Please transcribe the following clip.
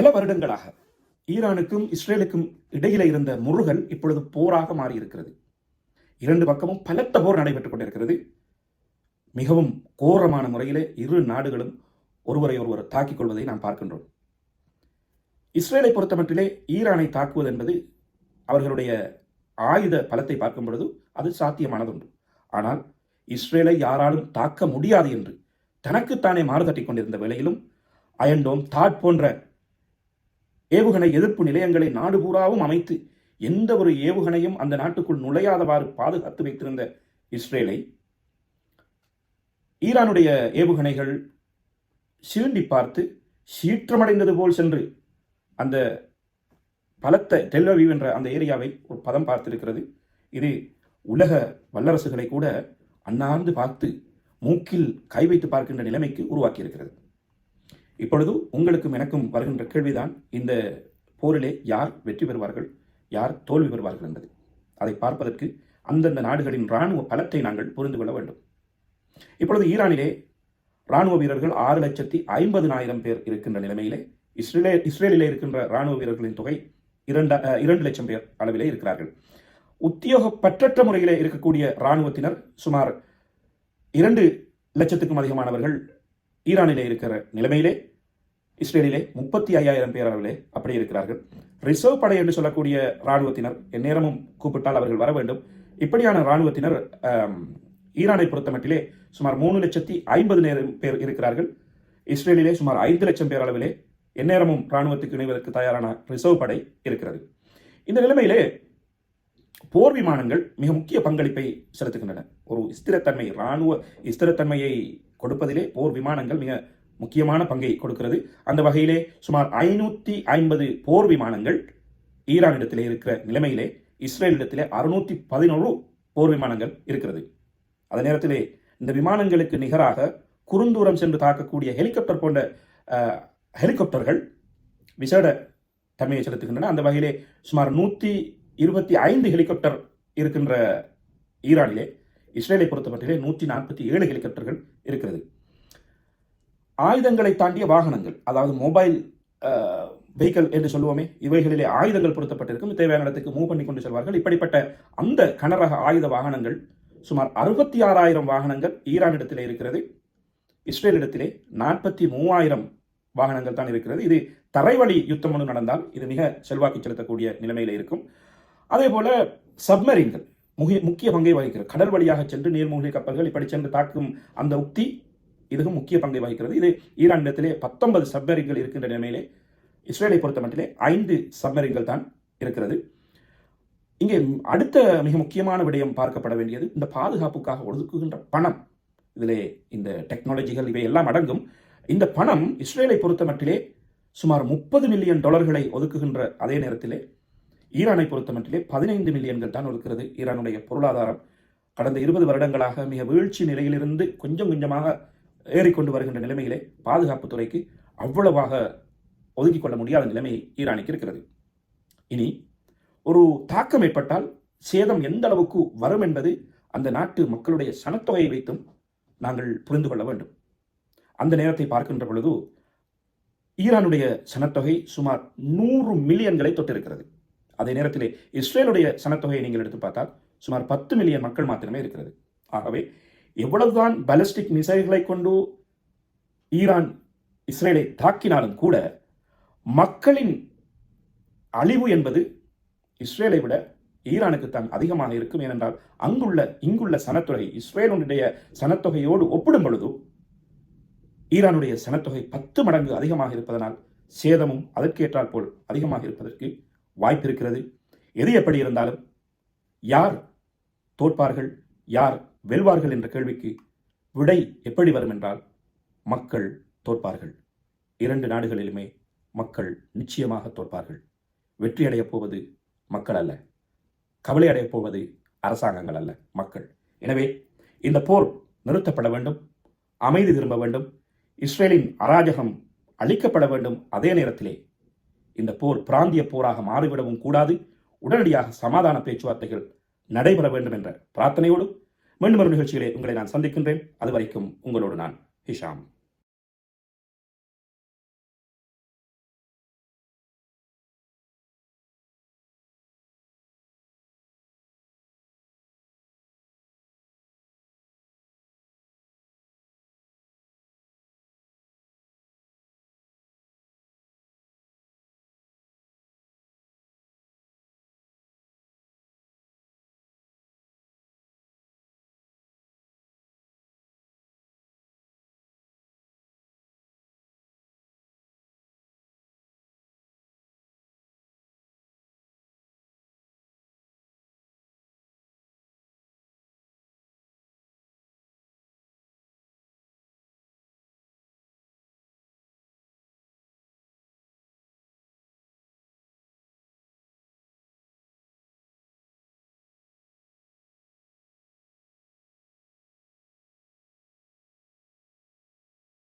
பல வருடங்களாக ஈரானுக்கும் இஸ்ரேலுக்கும் இடையில இருந்த முருகல் இப்பொழுது போராக மாறி இருக்கிறது இரண்டு பக்கமும் பலத்த போர் நடைபெற்றுக் கொண்டிருக்கிறது. மிகவும் கோரமான முறையிலே இரு நாடுகளும் ஒருவரை ஒருவர் தாக்கிக் கொள்வதை நாம் பார்க்கின்றோம். இஸ்ரேலை பொறுத்தமட்டிலே ஈரானை தாக்குவது என்பது அவர்களுடைய ஆயுத பலத்தை பார்க்கும் பொழுது அது சாத்தியமானதுண்டு. ஆனால் இஸ்ரேலை யாராலும் தாக்க முடியாது என்று தனக்குத்தானே மாறுதட்டி கொண்டிருந்த வேளையிலும் அயன்டோம் தாட் போன்ற ஏவுகணை எதிர்ப்பு நிலையங்களை நாடு பூராவும் அமைத்து எந்த ஒரு ஏவுகணையும் அந்த நாட்டுக்குள் நுழையாதவாறு பாதுகாத்து வைத்திருந்த இஸ்ரேலை ஈரானுடைய ஏவுகணைகள் சீண்டி பார்த்து சீற்றமடைந்தது போல் சென்று அந்த பலத்த டெல்லவீவ் என்ற அந்த ஏரியாவை ஒரு பதம் பார்த்திருக்கிறது. இது உலக வல்லரசுகளை கூட அண்ணாந்து பார்த்து மூக்கில் கை வைத்து பார்க்கின்ற நிலைமைக்கு உருவாக்கியிருக்கிறது. இப்பொழுது உங்களுக்கும் எனக்கும் வருகின்ற கேள்விதான் இந்த போரிலே யார் வெற்றி பெறுவார்கள் யார் தோல்வி பெறுவார்கள் என்பது. அதை பார்ப்பதற்கு அந்தந்த நாடுகளின் இராணுவ பலத்தை நாங்கள் புரிந்து கொள்ள வேண்டும். இப்பொழுது ஈரானிலே இராணுவ வீரர்கள் ஆறு லட்சத்தி ஐம்பதுனாயிரம் பேர் இருக்கின்ற நிலைமையிலே இஸ்ரேலே இஸ்ரேலிலே இருக்கின்ற இராணுவ வீரர்களின் தொகை இரண்டு இரண்டு லட்சம் பேர் அளவிலே இருக்கிறார்கள். உத்தியோகப்பற்றற்ற முறையிலே இருக்கக்கூடிய இராணுவத்தினர் சுமார் இரண்டு லட்சத்துக்கும் அதிகமானவர்கள் ஈரானிலே இருக்கிற நிலைமையிலே இஸ்ரேலிலே முப்பத்தி ஐயாயிரம் பேர் அளவிலே அப்படி இருக்கிறார்கள். ரிசர்வ் படை என்று சொல்லக்கூடிய இராணுவத்தினர் எந்நேரமும் கூப்பிட்டால் அவர்கள் வர வேண்டும். இப்படியான இராணுவத்தினர் ஈரானை பொறுத்தமட்டிலே சுமார் மூணு லட்சத்தி ஐம்பது நேரம் பேர் இருக்கிறார்கள். இஸ்ரேலிலே சுமார் ஐந்து லட்சம் பேர் அளவிலே எந்நேரமும் இராணுவத்துக்கு இணைவதற்கு தயாரான ரிசர்வ் படை இருக்கிறது. இந்த நிலைமையிலே போர் விமானங்கள் மிக முக்கிய பங்களிப்பை செலுத்துகின்றன. ஒரு ஸ்திரத்தன்மை இராணுவ ஸ்திரத்தன்மையை கொடுப்பதிலே போர் விமானங்கள் மிக முக்கியமான பங்கை கொடுக்கிறது. அந்த வகையிலே சுமார் ஐநூற்றி ஐம்பது போர் விமானங்கள் ஈரானிடத்திலே இருக்கிற நிலைமையிலே இஸ்ரேலிடத்திலே அறுநூற்றி பதினோரு போர் விமானங்கள் இருக்கிறது. அதே நேரத்திலே இந்த விமானங்களுக்கு நிகராக குறுந்தூரம் சென்று தாக்கக்கூடிய ஹெலிகாப்டர் போன்ற ஹெலிகாப்டர்கள் விசேட தன்மையை செலுத்துகின்றன. அந்த வகையிலே சுமார் நூற்றி இருபத்தி ஐந்து ஹெலிகாப்டர் இருக்கின்ற ஈரானிலே இஸ்ரேலை பொறுத்தமட்டிலே நூற்றி நாற்பத்தி ஏழு ஹெலிகாப்டர்கள் ஆயுதங்களை தாண்டிய வாகனங்கள் அதாவது மொபைல் வெஹிக்கல் என்று சொல்லுவோமே இவைகளிலே ஆயுதங்கள் பொருத்தப்பட்டிருக்கும். தேவையான இடத்துக்கு மூவ் பண்ணி கொண்டு செல்வார்கள். இப்படிப்பட்ட அந்த கனரக ஆயுத வாகனங்கள் சுமார் அறுபத்தி ஆறாயிரம் வாகனங்கள் ஈரான் இடத்திலே இருக்கிறது. இஸ்ரேல் இடத்திலே நாற்பத்தி மூவாயிரம் வாகனங்கள் தான் இருக்கிறது. இது தரைவழி யுத்தம் ஒன்று நடந்தால் இது மிக செல்வாக்கு செலுத்தக்கூடிய நிலைமையில் இருக்கும். அதே போல சப்மரீன்கள் முக்கிய முக்கிய பங்கை வகிக்கிறது கடல் வழியாக சென்று நீர்மூழ்கி கப்பல்கள் இப்படி சென்று தாக்கும் அந்த உக்தி இதுவும் முக்கிய பங்கை வகிக்கிறது. இது ஈரானிடத்திலே பத்தொன்பது சப்மரீன்கள் இருக்கின்ற நிலைமையிலே இஸ்ரேலை பொறுத்த மட்டிலே ஐந்து சப்மரிங்கள் தான் இருக்கிறது. இங்கே அடுத்த மிக முக்கியமான விடயம் பார்க்கப்பட வேண்டியது இந்த பாதுகாப்புக்காக ஒதுக்குகின்ற பணம். இதிலே இந்த டெக்னாலஜிகள் இவை எல்லாம் அடங்கும். இந்த பணம் இஸ்ரேலை பொறுத்த மட்டிலே சுமார் முப்பது மில்லியன் டாலர்களை ஒதுக்குகின்ற அதே நேரத்திலே ஈரானை பொறுத்த மட்டிலே பதினைந்து மில்லியன்கள் தான் ஒதுக்கிறது ஈரானுடைய பொருளாதாரம் கடந்த இருபது வருடங்களாக மிக வீழ்ச்சி நிலையிலிருந்து கொஞ்சம் கொஞ்சமாக ஏறிக்கொண்டு வருகின்ற நிலைமையிலே பாதுகாப்பு துறைக்கு அவ்வளவாக ஒதுக்கி கொள்ள முடியாத நிலைமை ஈரானுக்கு இருக்கிறது. இனி ஒரு தாக்கம் ஏற்பட்டால் சேதம் எந்த அளவுக்கு வரும் என்பது அந்த நாட்டு மக்களுடைய சனத்தொகையை வைத்தும் நாங்கள் புரிந்து கொள்ள வேண்டும். அந்த நேரத்தை பார்க்கின்ற பொழுது ஈரானுடைய சனத்தொகை சுமார் நூறு மில்லியன்களை தொட்டிருக்கிறது. அதே நேரத்திலே இஸ்ரேலுடைய சனத்தொகையை நீங்கள் எடுத்து பார்த்தால் சுமார் பத்து மில்லியன் மக்கள் மாத்திரமே இருக்கிறது. ஆகவே எவ்வளவுதான் பலஸ்டிக் மிசைல்களை கொண்டு ஈரான் இஸ்ரேலை தாக்கினாலும் கூட மக்களின் அழிவு என்பது இஸ்ரேலை விட ஈரானுக்கு தான் அதிகமாக இருக்கும். ஏனென்றால் அங்குள்ள இங்குள்ள சனத்தொகை இஸ்ரேலுடைய சனத்தொகையோடு ஒப்பிடும் பொழுது ஈரானுடைய சனத்தொகை பத்து மடங்கு அதிகமாக இருப்பதனால் சேதமும் அதற்கேற்றால் போல் அதிகமாக இருப்பதற்கு வாய்ப்பு இருக்கிறது எது எப்படி இருந்தாலும் யார் தோற்பார்கள் யார் வெல்வார்கள் என்ற கேள்விக்கு விடை எப்படி வரும் என்றால் மக்கள் தோற்பார்கள். இரண்டு நாடுகளிலுமே மக்கள் நிச்சயமாக தோற்பார்கள். வெற்றி அடையப் போவது மக்கள் அல்ல. கவலை அடையப் போவது அரசாங்கங்கள் அல்ல மக்கள். எனவே இந்த போர் நிறுத்தப்பட வேண்டும் அமைதி திரும்ப வேண்டும் இஸ்ரேலின் அராஜகம் அழிக்கப்பட வேண்டும் அதே நேரத்திலே இந்த போர் பிராந்திய போராக மாறிவிடவும் கூடாது. உடனடியாக சமாதான பேச்சுவார்த்தைகள் நடைபெற வேண்டும் என்ற பிரார்த்தனையோடு மீண்டும் ஒரு நிகழ்ச்சிகளை உங்களை நான் சந்திக்கின்றேன். அதுவரைக்கும் உங்களோடு நான் ஹிஷாம்.